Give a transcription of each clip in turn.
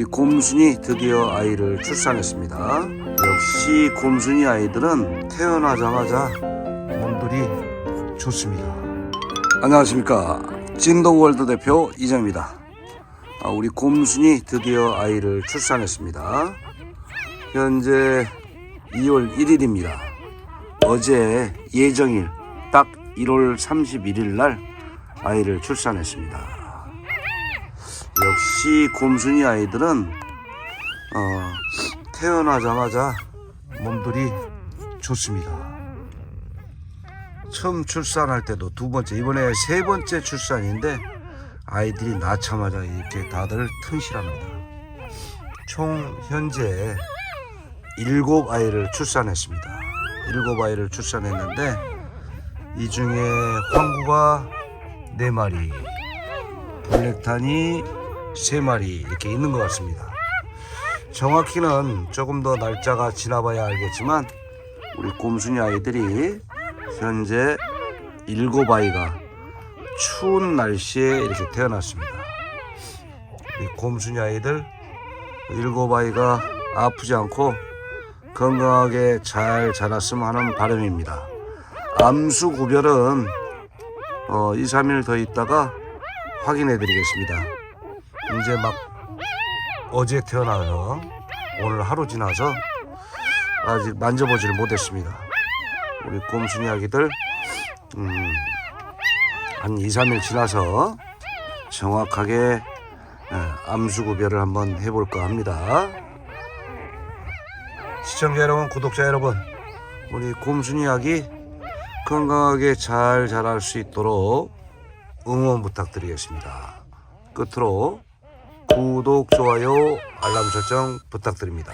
우리 곰순이 드디어 아이를 출산했습니다. 역시 곰순이 아이들은 태어나자마자 몸들이 좋습니다. 안녕하십니까. 진동월드 대표 이정입니다. 아, 우리 곰순이 드디어 아이를 출산했습니다. 현재 2월 1일입니다. 어제 예정일 딱 1월 31일 날 아이를 출산했습니다. 역시 곰순이 아이들은 어, 태어나자마자 몸들이 좋습니다. 처음 출산할 때도 두 번째 이번에 세 번째 출산인데 아이들이 낳자마자 이렇게 다들 튼실합니다. 총 현재 일곱 아이를 출산했습니다. 일곱 아이를 출산했는데 이 중에 황구가 네 마리, 블랙탄이 세 마리 이렇게 있는 것 같습니다. 정확히는 조금 더 날짜가 지나봐야 알겠지만 우리 곰순이 아이들이 현재 일곱 아이가 추운 날씨에 이렇게 태어났습니다. 우리 곰순이 아이들 일곱 아이가 아프지 않고 건강하게 잘 자랐으면 하는 바람입니다. 암수 구별은 어, 2, 3일 더 있다가 확인해 드리겠습니다. 이제 막 어제 태어나서 오늘 하루 지나서 아직 만져보지를 못했습니다. 우리 곰순이 아기들 음, 한 2, 3일 지나서 정확하게 예, 암수 구별을 한번 해볼까 합니다. 시청자 여러분, 구독자 여러분, 우리 곰순이 아기 건강하게 잘 자랄 수 있도록 응원 부탁드리겠습니다. 끝으로 구독, 좋아요, 알람 설정 부탁드립니다.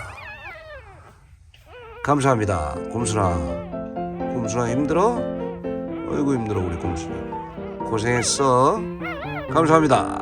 감사합니다. 곰순아. 곰순아 힘들어? 어이구 힘들어 우리 곰순이. 고생했어. 감사합니다.